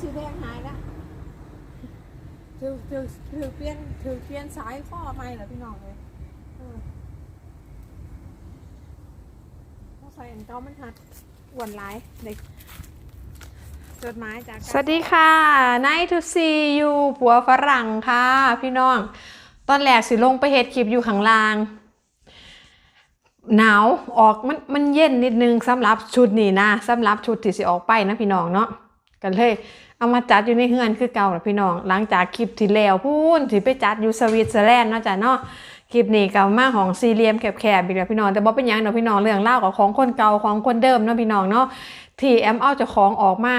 สีแดงหายแล้วถือถือถือเปลี่ยนถือเปลี่ยนสายข้อไม่เหรอพี่น้องเลยใส่อันเก่ามันหัดอวนหลายเด็กจดหมายจากสวัสดีค่ะ Nice to see you ผัวฝรั่งค่ะ พี่น้อง ตอนแรกสิลงไปเฮ็ดคลิปอยู่ข้างล่าง หนาวออกมันมันเย็นนิดนึงสำหรับชุดนี้นะสำหรับชุดที่สิออกไปนะพี่น้องเนาะกันเลย เอามาจัดอยู่ในเฮือนคือเก่าแหละพี่น้อง หลังจากคลิปที่แล้วพูนที่ไปจัดอยู่สวิตเซอร์แลนด์เนาะจ้ะเนาะคลิปนี้ก็มาของซีเรียมแคบๆอีกแล้วพี่น้องแต่บ่เป็นยังเนาะพี่น้องเรื่องเล่ากับของคนเก่าของคนเดิมเนาะพี่น้องเนาะที่แอมเอาจ้าของออกมา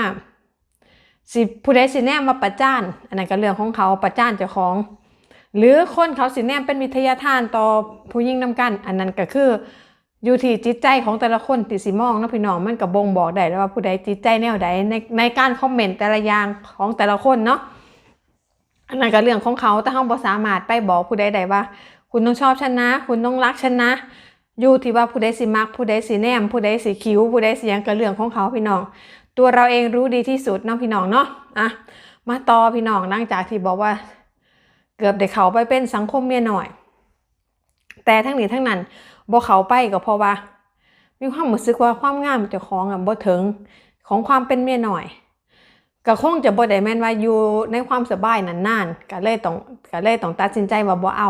สิผู้ใดสิแนมมาประจานอันนั้นก็เรื่องของเขาประจานเจ้าของ หรือคนเขาสิแนมเป็นวิทยาทานต่อผู้ยิ่งนำกัน อันนั้นก็คือ อยู่ที่จิตใจของแต่ละคนที่สิมองนะพี่น้องมันก็บ่งบอกได้แล้วว่าผู้ใดจิตใจแนวใดในในการคอมเมนต์แต่ละอย่างของแต่ละคนเนาะอันนั้นก็เรื่องของเขาแต่เขาบ่สามารถไปบอกผู้ใดได้ว่า คุณต้องชอบฉันนะ คุณต้องรักฉันนะ อยู่ที่ว่าผู้ใดสิมักผู้ใดสิแนม ผู้ใดสิคิ้ว ผู้ใดสิยังก็เรื่องของเขาพี่น้อง ตัวเราเองรู้ดีที่สุดเนาะพี่น้องเนาะอะมาต่อพี่น้องหลังจากที่บอกว่า เกือบได้เขาไปเป็นสังคมเมียหน่อย แต่ทั้งนี้ทั้งนั้น บ่เขาไปก็เพราะว่า มีความรู้สึกว่าความงามเจ้าของอะบ่ถึงของความเป็นเมียหน่อยก็คงจะบ่ได้แม่นว่าอยู่ในความสบายนานๆก็เลยต้องก็เลยต้องตัดสินใจว่าบ่เอา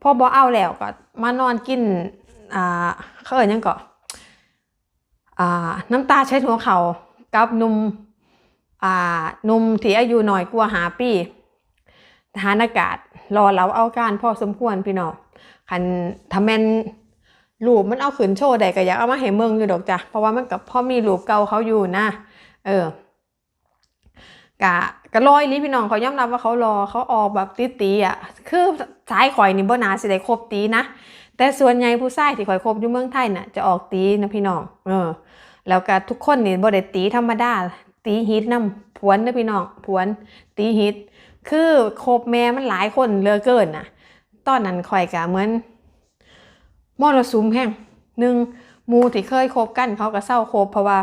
พอบ่เอาแล้วก็มานอนกินอ่าเขาเอ่ยยังก็อ่าน้ำตาใช้หัวเขากับหนุ่มอ่าหนุ่มที่อายุน้อยกว่าหาปีทหารอากาศ รอเราเอาการพ่อสมควรพี่น้องคันทำแมน รูปมันเอาขืนโชว์ได้ก็อยากเอามาให้เมืองอยู่ดอกจ้ะเพราะว่ามันกับพ่อมีรูปเก่าเขาอยู่นะ เออกะกะลอยลิพี่น้องเขายอมรับว่าเขารอเขาออกแบบตีตีๆอะคือสายข่อยนี่บ่นาสิได้ครบตีนะแต่ส่วนใหญ่ผู้ชายที่ข่อยคบอยู่เมืองไทยน่ะจะออกตีนะพี่น้องเออ แล้วก็ทุกคนนี่บ่ได้ตีธรรมดาตีฮิตนำผวนเด้อพี่น้องผวนตีฮิต คือคบแม่มันหลายคนเลือเกินน่ะ ตอนนั้นข่อยก็เหมือน มรสุมแห้งหนึ่งมูที่เคยคบกันเขาก็เศร้าคบเพราะว่า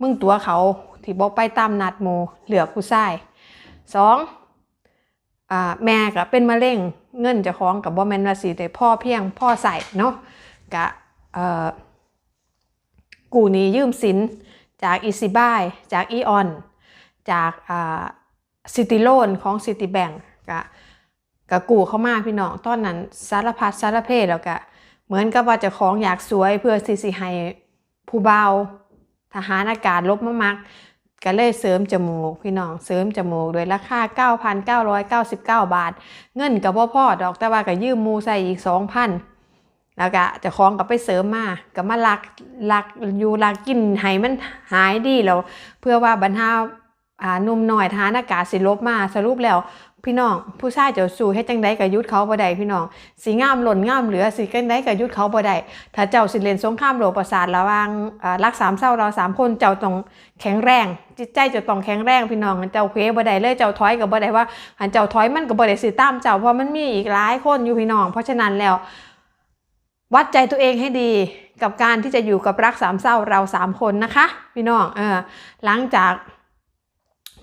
มึงตัวเขาที่บอกไปตามนัดหมูเหลือผู้ชายสองอ่าแม่ก็เป็นมะเร็งเงินเจะคล้าของกับบ่แมนว่าสิได้พ่อเพียงพ่อใส่เนาะกะเอ่อกู้หนี้ยืมสินจากอีซิบายจากอีออนจากอ่าซิติโลนของซิติแบงกะกะกูเข้ามาพี่น้องตอนนั้นสารพัดสารเพแล้วก็ เหมือนกับว่าจะของอยากสวยเพื่อสิสิให้ผู้เบาทหารอากาศลบมามักก็เลยเสริมจมูกพี่น้องเสริมจมูกโดยราคา 9,999 บาท เงินกับพ่อพ่อดอกแต่ว่าก็ยืมมูใส่อีก 2,000 แล้วก็จะคล้องกับไปเสริมมาก็มาลักลักอยู่ลักกินให้มันหายดีแล้ว เพื่อว่าบรรเทาอ่าหนุ่มหน่อยทหานอากาศสิลบมาสรุปแล้ว พี่น้องผู้ชายเจ้าสู่เฮ็ดจังไดก็ยุดเขาบ่ได้พี่น้องสิงามหล่นงามเหลือสิจังไดก็ยุดเขาบ่ได้ถ้าเจ้าสิเล่นสงครามโลกประสาทระหว่างอ่ารักสามเศร้าเราสามคนเจ้าต้องแข็งแรง จิตใจเจ้าต้องแข็งแรงพี่น้องเจ้าเพบ่ได้เลยเจ้าถอยก็บ่ได้ว่าหันเจ้าถอยมันก็บ่ได้สิตามเจ้าเพราะมันมีอีกหลายคนอยู่พี่น้อง เพราะฉะนั้นแล้ว วัดใจตัวเองให้ดีกับการที่จะอยู่กับรักสามเศร้าเราสามคนนะคะ พี่น้องเออหลังจาก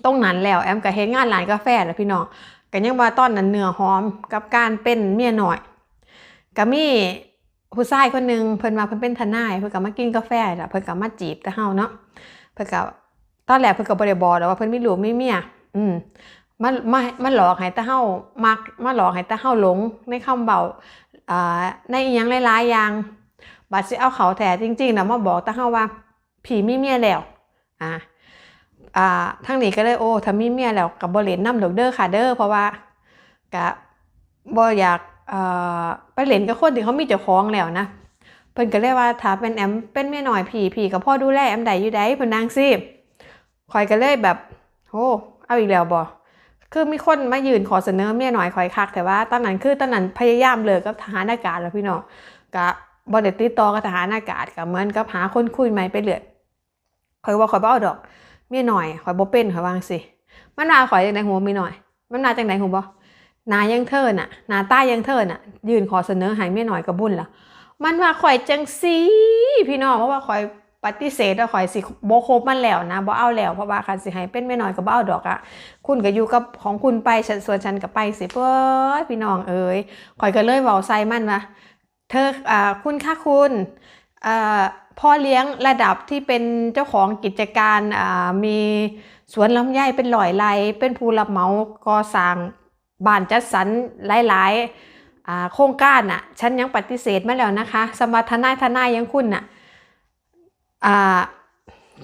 ตรงนั้นแล้วแอมก็เฮ็ดงานร้านกาแฟแล้วพี่น้อง ก็ยังว่าตอนนั้นเนื้อหอมกับการเป็นเมียหน่อยก็มีผู้ชายคนหนึ่งเพิ่นมาเพิ่นเป็นทนายเพิ่นก็มากินกาแฟแล้วเพิ่นก็มาจีบแต่เฮาเนาะเพิ่นก็ตอนแรกเพิ่นก็บ่ได้บอกแล้วว่าเพิ่นมีลูกมีเมียอืมมามามาหลอกให้ต่เฮามักมาหลอกให้ต่เฮาหลงในคำเบาอ่าในอหยังหลายๆอย่างบัดสิเอาเขาแท้จริงๆนะมาบอกต่เฮาว่าผีมีเมียแล้วอ่า อ่าทั้งนี้ก็เลยโอ้ถ้ามีเมียแล้วกับบ่เล่นนำดอกเด้อค่ะเด้อเพราะว่าก็บ่อยากอ่อไปเล่นกับคนที่เขามีเจ้าของแล้วนะเพิ่นก็เลยว่าถ้าเป็นแอมเป็นเมียน้อยผีผีก็พ่อดูแลแอมได้อยู่ได้เพิ่นนางซิคอยก็เลยแบบโอ้เอาอีกแล้วบ่คือมีคนมายืนขอเสนอเมียหน่อยคอยคักแต่ว่าตอนนั้นคือตอนนั้นพยายามเลิกกับทหารอากาศแล้วพี่น้องกับบริติดต่อกับทหารอากาศกับเหมือนกับหาคนคุยใหม่ไปเรื่อยคอยว่าคอยบ่เอาดอก เมียหน่อยคอยบ่เป็นคอยวางสิมันนาคอยจังไดหัวมีหน่อย มันนาจังไดหัวบ่นายังเทินน่ะนาใต้ยังเทินน่ะ ยืนขอเสนอให้เมียหน่อยกับบุญล่ะ มันว่าคอยจังซีพี่น้องเพราะว่าคอยปฏิเสธว่าข่อยสิบ่คบมันแล้วนะบ่เอาแล้วเพราะว่าคันสิให้เป็นแม่น้อยก็บ่เอาดอกอะคุณก็อยู่กับของคุณไปฉันส่วนฉันก็ไปสิเพิ่นพี่น้องเอ๋ยข่อยก็เลยเว้าใส่มันว่าเธออ่าคุณค่าคุณอ่า พ่อเลี้ยงระดับที่เป็นเจ้าของกิจการมีสวนลำไยเป็นหลอยไรเป็นผู้รับเหมาก่อสร้างบ้านจัดสรรหลายๆโครงการน่ะฉันยังปฏิเสธมาแล้วนะคะสมรรถนายทนายยังคุณน่ะอ่า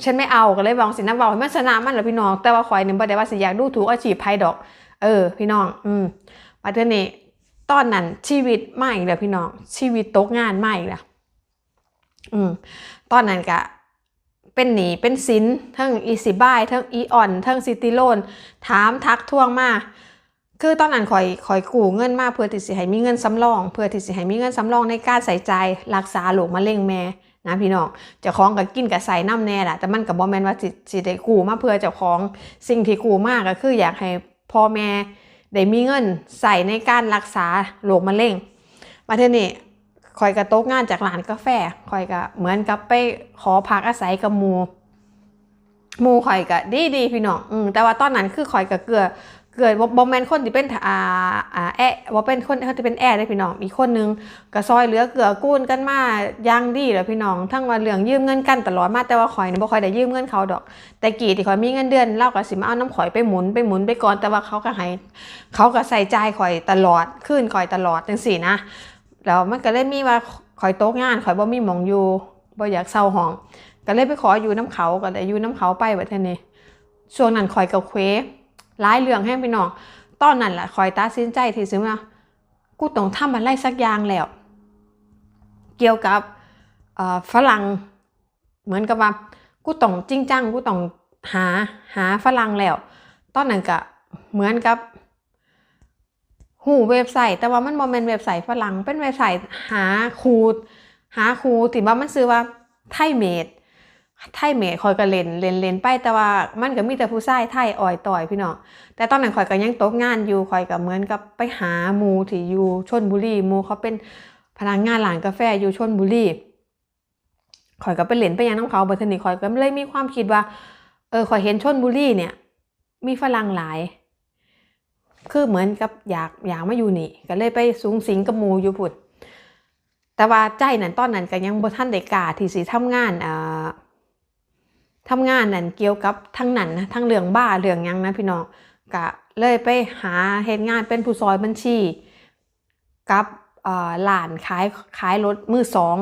ฉันไม่เอาก็เลยบอกสินะบอกให้มันชนะมันเหรอพี่น้อง แต่ว่าคอยหนึ่งประเดี๋ยวว่าสิอยากดูถูกอาชีพไพ่ดอก เออ พี่น้อง อืมมาเทอนี้ตอนนั้นชีวิตไม่อีกแล้วพี่น้อง ชีวิตตกงานไม่อีกแล้ว อืมตอนนั้นกะเป็นหนีเป็นสินทั้งอีสิบายทั้งอีออนทั้งซิติโลนถามทักท้วงมาคือตอนนั้นคอยคอยกู้เงินมาเพื่อที่สิให้มีเงินสำรอง เพื่อที่สิให้มีเงินสำรองในการใส่ใจรักษาโรคมะเร็งแม่นะพี่น้องเจ้าของก็กินกับใส่น้ำแน่แหละแต่มันกับบ่แมนว่าสิสิได้กู้มาเพื่อเจ้าของสิ่งที่กู้มากก็คืออยากให้พ่อแม่ได้มีเงินใส่ในการรักษาโรคมะเร็งมาเทอนี้ คอยกระตกงานจากร้านกาแฟคอยก็เหมือนกับไปขอพักอาศัยกับมูมูคอยก็ดีดีพี่น้องอืมแต่ว่าตอนนั้นคือคอยก็เกลือเกิดบอมแมนคนที่เป็นอ่าอ่าแอะว่าเป็นคนเขาจะเป็นแอร์ได้พี่น้องอีกคนนึงก็ซอยเหลือเกลือกู้นกันมาอยังดีเลยพี่น้อง ทั้งวันเรื่องยืมเงินกันตลอดมาแต่ว่าข่อยเนี่ยบ่ค่อยได้ยืมเงินเขาดอก แต่กี่ที่ข่อยมีเงินเดือนเล่ากับสิมาเอาน้ำข่อยไปหมุนไปหมุนไปก่อนแต่ว่าเขาก็ให้เขาก็ใส่ใจข่อยตลอดขึ้นข่อยตลอดจังสี่นะ แล้วมันก็เลยมีว่าข่อยโต๊ะงานข่อยบ่มีหมองอยู่บ่อยากเศร้าห้อง ก็เลยไปขออยู่น้ำเขาก็ได้อยู่น้ำเขาไปแบบนี้ช่วงนั้นข่อยกับเควหลายเรื่องให้พี่น้องตอนนั้นแหละคอยตัดสินใจที่ซื้อมากูต้องทำอะไรสักอย่างแล้ว เกี่ยวกับฝรั่งเหมือนกับว่ากูต้องจริงจังกูต้องหาหาฝรั่งแล้ว ตอนนั้นก็เหมือนกับ หูเว็บไซต์ แต่ว่ามันบ่แม่นเว็บไซต์ฝรั่งเป็นเว็บไซต์หาครูหาครูที่ว่ามันซื้อว่าไทยเมดไทยเมดคอยก็เล่นเล่นเล่นไปแต่ว่ามันก็มีแต่ผู้ชายไทยอ่อยต่อยพี่น้องแต่ตอนนั้นคอยก็ยังตกงานอยู่คอยก็เหมือนกับไปหาหมูที่อยู่ชนบุรีหมูเขาเป็นพนักงานร้านกาแฟอยู่ชนบุรีคอยก็ไปเล่นไปยังน้ำเขาบัทนี้คอยก็เลยมีความคิดว่าเออคอยเห็นชนบุรีเนี่ย มีฝรั่งหลาย คือเหมือนกับอยากอยากมาอยู่นี่ ก็เลยไปสูงสิงกับมูอยู่พุดแต่ว่าใจนั้นตอนนั้นก็ยังบ่ทันได้กาที่สิทำงานอ่าทำงานนั่นเกี่ยวกับทั้งนั้นนะทั้งเรื่องบ้าเรื่องยังนะพี่น้องก็เลยไปหาเหตุงานเป็นผู้ซอยบัญชี กับเอ่อร้านขายขายรถมือสอง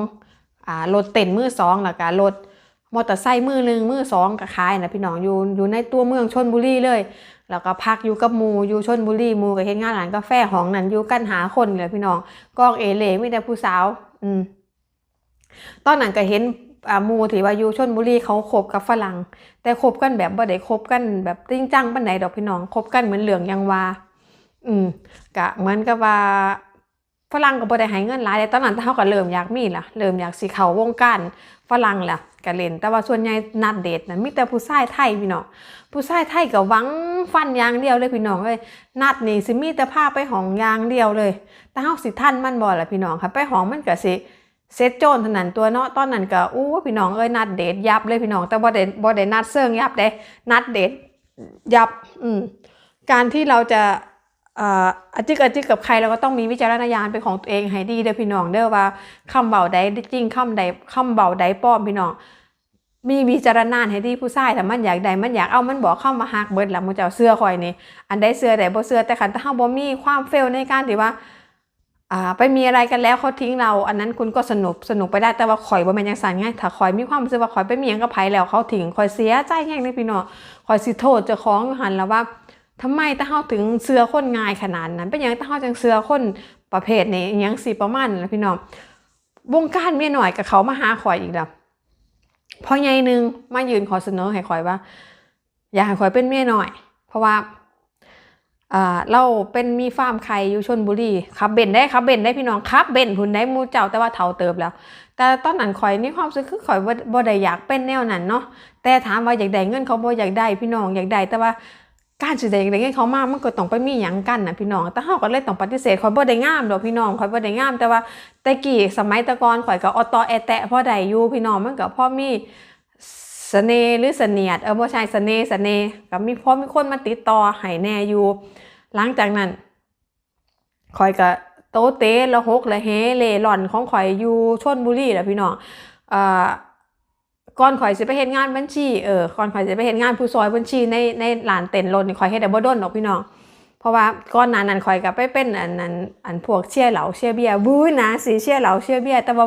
อ่ารถเต็นมือสองแล้วก็รถมอเตอร์ไซค์มือหนึ่งมือสองก็ขายนะพี่น้องอยู่อยู่ในตัวเมืองชนบุรีเลย แล้วก็พักอยู่กับมูอยู่ชนบุรีมูกับเฮ็ดงานร้านกาแฟห้องนั้นอยู่กันหาคนเลยพี่น้องกองเอเหลมีแต่ผู้สาว อืมตอนนั้นก็เห็นอ่าหมูที่ว่าอยู่ชนบุรีเขาคบกับฝรั่ง แต่คบกันแบบบ่ได้คบกันแบบจริงจังปานใดดอกพี่น้องคบกันเหมือนเหลืองยังวาอืมกะเหมือนกับว่า ฝรั่งก็บ่ได้ให้เงินหลายแต่ตอนนั้นเฮาก็เริ่มอยากมีล่ะเริ่มอยากสิเข้าวงการฝรั่งล่ะก็เล่นแต่ว่าส่วนใหญ่นัดเดทนั้นมีแต่ผู้ชายไทยพี่น้องผู้ชายไทยก็หวังฟันอย่างเดียวเลยพี่น้องเอ้ยนัดนี่สิมีแต่พาไปห้องอย่างเดียวเลย แต่เฮาสิทันมันบ่ล่ะพี่น้องค่ะไปห้องมันก็สิเซตโจนเท่านั้นตัวเนาะตอนนั้นก็อู้พี่น้องเอ้ยนัดเดทยับเลยพี่น้องแต่บ่ได้บ่ได้นัดเซิงยับเด้นัดเดทยับอืมการที่เราจะ อาจิกอาจิกกับใครเราก็ต้องมีวิจารณญาณเป็นของตัวเองให้ดีเด้อพี่น้องเด้อว่าคำเบาใดจริงคำใดคำเบาใดปลอมพี่น้องมีวิจารณญาณให้ดีผู้ชายแต่มันอยากใดมันอยากเอามันบอกเข้ามาฮักเบิดละมึงจะเอาเสื้อคอยนี่อันใดเสื้อใดบ่เสื้อแต่คันถ้าเฮาบ่มีความเฟลในการที่ว่าไปมีอะไรกันแล้วเขาทิ้งเรา อันนั้นคุณก็สนุกสนุกไปได้แต่ว่าข่อยบ่แม่นจังซั่นไงถ้าข่อยมีความรู้สึกว่าข่อยไปมีหยังกับไผแล้วเขาทิ้งข่อยเสียใจแฮงเลยพี่น้องข่อยสิโทษเจ้าของอยู่หันแล้วว่า ทำไมถ้าเฮาถึงเสือคนง่ายขนาดนั้น เป็นหยังถ้าเฮาจังเสือคนประเภทนี้อิหยังสิประมาณนั้นล่ะพี่น้องวงการเมียหน่อยกับเขามาหาข่อยอีกแล้วพอใหญ่หนึงมายืนขอเสนอให้ข่อยว่า อยากให้ข่อยเป็นเมียหน่อย เพราะว่าเราเป็นมีฟาร์มไข่อยู่ชนบุรีขับเบนได้ขับเบนได้พี่น้องขับเบนหุ่นได้มูเจ้าแต่ว่าเฒ่าเติบแล้ว แต่ตอนนั้นข่อยนี่ความสึกคือข่อยบ่บ่ได้อยากเป็นแนวนั้นเนาะแต่ถามว่าอยากได้เงินเขาบ่อยากได้พี่น้องอยากได้แต่ว่า การสิได้ได้เงินเขามามันก็ต้องไปมีหยังกันน่ะพี่น้อง แต่เฮาก็เลยต้องปฏิเสธข่อยบ่ได้งามดอกพี่น้องข่อยบ่ได้งาม แต่ว่าแต่กี้สมัยตะกอนข่อยก็ออตอแอแตะพ่อได้อยู่พี่น้องมันก็พ่อมีเสน่ห์หรือเสนียดเออบ่ใช่เสน่ห์เสน่ห์ก็มีพ่อมีคนมาติดต่อให้แน่อยู่ หลังจากนั้นข่อยก็โตเตละหกละเฮเล่ร่อนของข่อยอยู่ชลบุรีแหละพี่น้องอ่อ ก่อนข่อยสิไปเฮ็ดงานบัญชีเออก่อนข่อยสิไปเฮ็ดงานผู้ซอยบัญชีในในร้านเต็นรถนี่ข่อยเฮ็ดได้บ่ดนดอกพี่น้องเพราะว่าก่อนหน้านั้นข่อยก็ไปเป็นอันนั้นอันพวกเชียร์เหลาเชียร์เบียร์บู้นะสิเชียร์เหลาเชียร์เบียร์แต่ว่า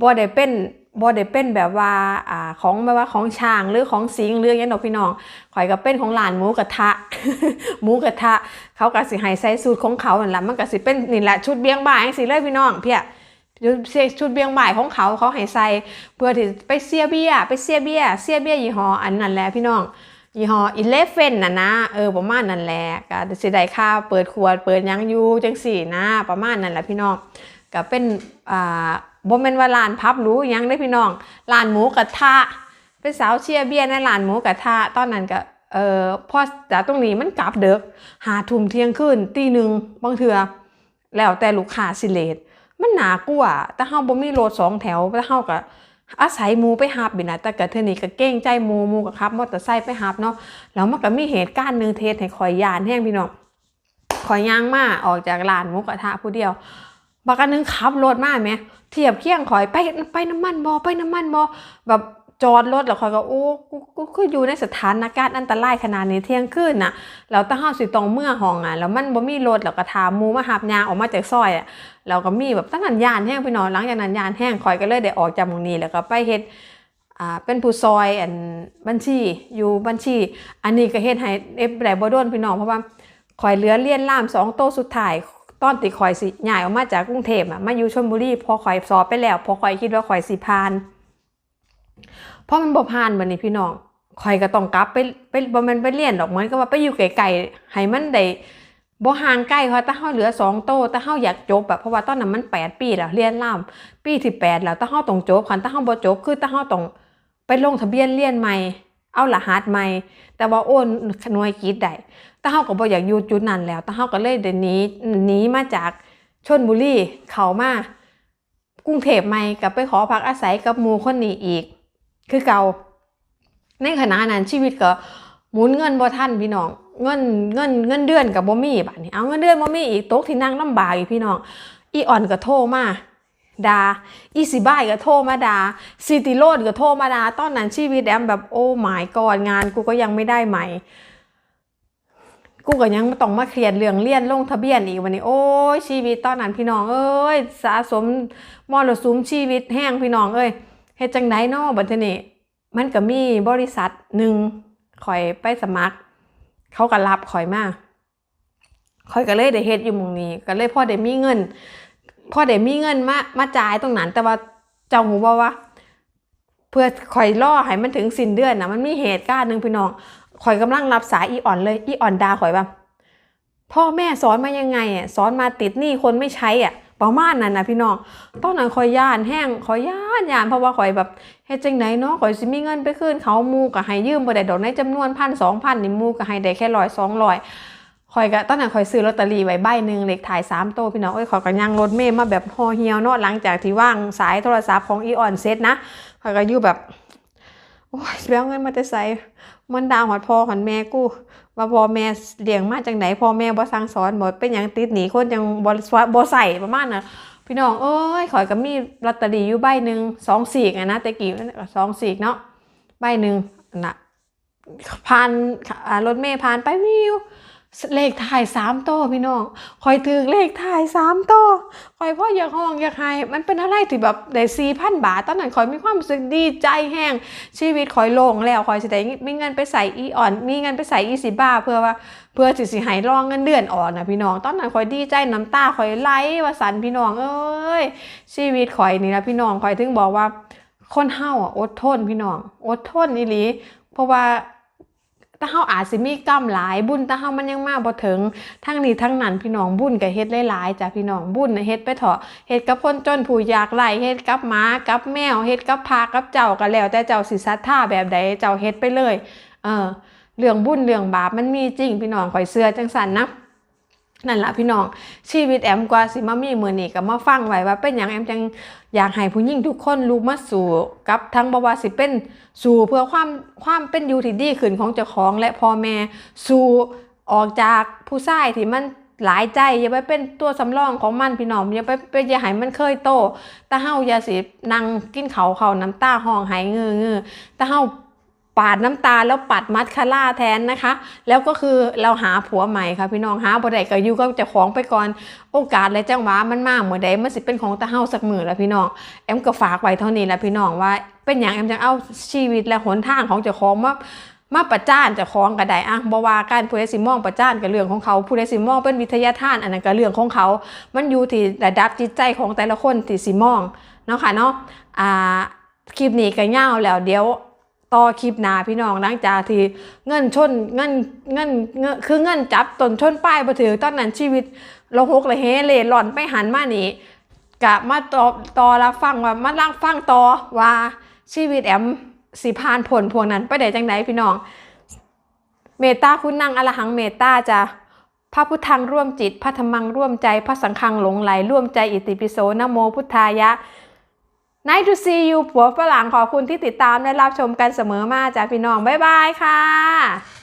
บ่ได้เป็นบ่ได้เป็นแบบว่าอ่าของแบบว่าของช้างหรือของสิงหรือหยังดอกพี่น้องข่อยก็เป็นของร้านหมูกระทะหมูกระทะ เขาก็สิให้ใส่สูตรของเขานั่นแหละมันก็สิเป็นนี่แหละชุดเบี้ยงบ่ายจังสิเลยพี่น้องเพี่ย ชุดเบียงบ่ายของเขาเขาให้ใส่เพื่อที่ไปเสียเบี้ยไปเสียเบี้ยเสียเบี้ยยี่ห้ออันนั่นแหละพี่น้องยี่ห้ออีเลฟเฟนน่ะนะเออประมาณนั่นแหละก็สิได้ค่าเปิดขวดเปิดยังอยู่จังสี่นะประมาณนั่นแหละพี่น้องก็เป็นอ่าบ่แม่นว่ารานพับรู้ยังได้พี่น้องร้านหมูกระทะเป็นสาวเชียเบียในร้านหมูกระทะตอนนั้นก็เออพอจากตรงนี้มันกลับเดึกหาทุ่มเที่ยงคืนตีหนึ่งบางเทือแล้วแต่ลูกค้าสิเลท มันหนากลัวาแต่เฮาบ่มีรถสองแถวแต่เฮาก็อาศัยหมูไปหับบินะแต่กะเทือนี่ก็เก้งใจหมูหมูก็ขับมอเตอร์ไซค์ไปหับเนาะแล้วมันก็มีเหตุการณ์หนึ่งเทสให้คอยยานแห้งพี่น้องคอยย่างมาออกจากลานหมุกระทะผู้เดียวบักอันนึงขับรถมาไหมเทียบเคียงคอยไปไปน้ำมันบอไปน้ำมันบอแบบ จอดรถแล้วคอยก็โอ้กูกูกูอยู่ในสถานการณ์อันตรายขนาดนี้เที่ยงคืนน่ะแล้วตั้งห้าสิตรงเมื่อห้องอะแล้วมันบ่มีรถแล้วก็ถามมูมาหับยางออกมาจากซอยอะแล้วก็มีแบบตั้งนันยานแห้งพี่น้องหลังจากนั้นยานแห้งคอยก็เลยได้ออกจากหมงนี้แล้วก็ไปเฮ็ดอ่าเป็นผู้ซอยอันบัญชีอยู่บัญชี อันนี้ก็เฮ็ดให้เอฟแบบ่โดนพี่น้องเพราะว่าข่อยเหลือเรียนล่ามสองโตสุดท้ายตอนติข่อยสิย้ายออกมาจากกรุงเทพอะมาอยู่ชลบุรีพอข่อยสอบไปแล้ว พอข่อยคิดว่าข่อยสิผ่าน เพราะมันบ่ผ่านบัดนี้พี่น้องข่อยก็ต้องกลับไปไปบ่แม่นไปเรียนดอกมือนกับว่าไปอยู่ไกลๆให้มันได้บ่ห่างใกล้เพราะถ้าเฮาเหลือสองโตถ้าเฮาอยากจบแบบเพราะว่าตอนนั้นมันแปดปีแล้วเรียนล่ามปีที่แปดแล้วถ้าเฮาต้องจบคันถ้าเฮาบ่จบคือถ้าเฮาต้องไปลงทะเบียนเรียนใหม่ เอารหัสใหม่ แต่ว่าโอนหน่วยกิจได้แต่เฮาก็บ่อยากอยู่จุดนั้นแล้วแต่เฮาก็เลยเดี๋ยวนี้หนีมาจากชนบุรีเข้ามากรุงเทพใหม่กับไปขอพักอาศัยกับหมู่คนนี้อีก คือเก่า ในขณะนั้นชีวิตก็หมุนเงินบ่ทันพี่น้อง เงินเงินเงินเดือนกับบ่มีบัดนี้เอาเงินเดือนบ่มีอีกตกที่นั่งลำบากอีกพี่น้อง อีอ่อนก็โทรมาดาอีสิบ้ายก็โทรมาดาซิติโรดก็โทรมาดาตอนนั้นชีวิตแอมแบบโอ้หมายก่อนงานกูก็ยังไม่ได้ใหม่กูก็ยังต้องมาเครียดเรื่องเรียนลงทะเบียนอีกวันนี้ โอ้ยชีวิตตอนนั้นพี่น้องเอ้ยสะสมมรสุมชีวิตแห้งพี่น้องเอ้ย เฮ็ดจังไดเนาะบัดทีนี้มันก็มีบริษัทหนึ่งข่อยไปสมัคร เขาก็รับข่อยมาข่อยก็เลยได้เฮ็ดอยู่มองนี้ ก็เลยพอได้มีเงินพอได้มีเงินมามาจ่ายตรงนั้น แต่ว่าเจ้าหูบอกว่า เพื่อข่อยล่อให้มันถึงสิ้นเดือนนะมันมีเหตุการณ์หนึ่งพี่น้องข่อยกำลังรับสายอีอ่อนเลยอีอ่อนดาข่อยว่าพ่อแม่สอนมายังไงอะสอนมาติดหนี้คนไม่ใช้อะ ประมาณนั้นนะพี่น้องตอนนั้นข่อยย่านแห้งข่อยย่านย่านเพราะว่าข่อยแบบเฮ็ดจังไหนเนาะข่อยสิมีเงินไปคืนเขาหมูก็ให้ยืมบ่ได้ดอกในจำนวนพันสองพันนี่หมูก็ให้ได้แค่ร้อยสองร้อยข่อยก็ตอนนั้นข่อยซื้อลอตเตอรี่ไว้ใบหนึ่งเลขถ่ายสามโตพี่น้องเอ้ยข่อยก็ยังรถเมย์มาแบบฮอเฮียวเนาะหลังจากที่ว่างสายโทรศัพท์ของอีออนเซ็ตนะข่อยก็อยู่แบบโอ้ยสิไปเอาเงินมาแต่ไสมันดาวหอดพ่อหอดแม่กู ว่าพ่อแม่เลี้ยงมาจากไหนพ่อแม่บ่สั่งสอนบ่เป็นอย่างติดหนีคนยังบ่บ่ใส่ประมาณน่ะพี่น้องเอ้ยข่อยก็มีลอตเตอรี่อยู่ใบหนึ่งสองสีกอะนะแต่กี่สองสีกเนาะใบหนึ่งน่ะผ่านรถเมย์ผ่านไปวิว เลขถ่ายสามโตวพี่น้องคอยถือเลขถ่ายสามโตวคอยพ่ออยากห้องอยากให้มันเป็นอะไรที่แบบได้สี่พันบาท ตอนนั้นคอยมีความรู้สึกดีใจแห้งชีวิตคอยโล่งแล้วคอยจะได้มีเงินไปใส่อีอ่อน มีเงินไปใส่อีสิบ้าเพื่อว่าเพื่อสิสิหายรองเงินเดือนออกนะพี่น้อง ตอนนั้นคอยดีใจน้ำตาคอยไหลว่าสันพี่น้องเอ้ยชีวิตคอยนี่นะพี่น้องคอยถึงบอกว่าคนเฮาอะอดทนพี่น้องอดทนอีหลีเพราะว่า ถ้าเฮาอาจสิมีกรรมหลายบุญถ้าเฮามันยังมาบ่ถึงทั้งนี้ทั้งนั้นพี่น้องบุญก็เฮ็ดหลายๆจ้ะพี่น้องบุญนะเฮ็ดไปเถอะเฮ็ดกับคนจนผู้ยากไร้เฮ็ดกับหมากับแมวเฮ็ดกับพากับเจ้าก็แล้ว แต่เจ้าสิศรัทธาแบบใดเจ้าเฮ็ดไปเลย เออเรื่องบุญเรื่องบาปมันมีจริงพี่น้องข่อยเสื้อจังสันนะ นั่นละพี่น้องชีวิตแอมกว่าสิมามีมือนี่ก็มาฟังไว้ว่าเป็นอย่างแอมจังอยากให้ผู้หญิงทุกคนลุกมาสู่กับทั้งบวาสิเป็นสู่เพื่อความความเป็นอยู่ที่ดีขึ้นของเจ้าของและพ่อแม่สู่ออกจากผู้ชายที่มันหลายใจอย่าไปเป็นตัวสำรองของมันพี่น้องอย่าไปไปอย่าให้มันเคยโตแต่เฮาอย่าสินั่งกินเขาเขาน้ำตาห้องหายเงือเงือแต่เฮา ปาดน้ำตาแล้วปัดมัดคาร่าแทนนะคะ แล้วก็คือเราหาผัวใหม่ค่ะพี่น้องหาบ่ได้ก็อยู่กับเจ้าของไปก่อนโอกาสและจังหวะมันมากเหมือนใดมันสิเป็นของตาเฮาสักมือแล้วพี่น้องแอมก็ฝากไว้เท่านี้แหละพี่น้องว่า เป็นอย่างแอมจังเอาชีวิตและหนทางของเจ้าของมามาประจานเจ้าของก็ได้อะบ่ว่าการผู้ใดสิมองประจานก็เรื่องของเขาผู้ใดสิมองเป็นวิทยาทานอันนั้นก็เรื่องของเขา มันอยู่ที่ระดับจิตใจของแต่ละคนที่สิมองเนาะค่ะเนาะอ่าคลิปนี้ก็เง่าวแล้วเดี๋ยว ต่อคลิปหนาพี่น้องหลังจากที่เงินชนเงินเงินเงินคือเงินจับตนชนป้ายมาถือตอนนั้นชีวิตเราหกเลยเฮเลหล่อนไปหันมานี่กะมาต่อต่อรับฟังว่ามาลังฟังต่อว่าชีวิตแอมสิพานผลพวกนั้นไปได้จังไหนพี่น้อง เมตตาคุณนางอรหังเมตตาจะพระพุทธังร่วมจิต พระธรรมังร่วมใจ พระสังฆังหลงไหลร่วมใจอิติปิโสนะโมพุทธายะ Nice to see you ผัวฝรั่งขอบคุณที่ติดตามและรับชมกันเสมอมาจากพี่น้อง บ๊ายบายค่ะ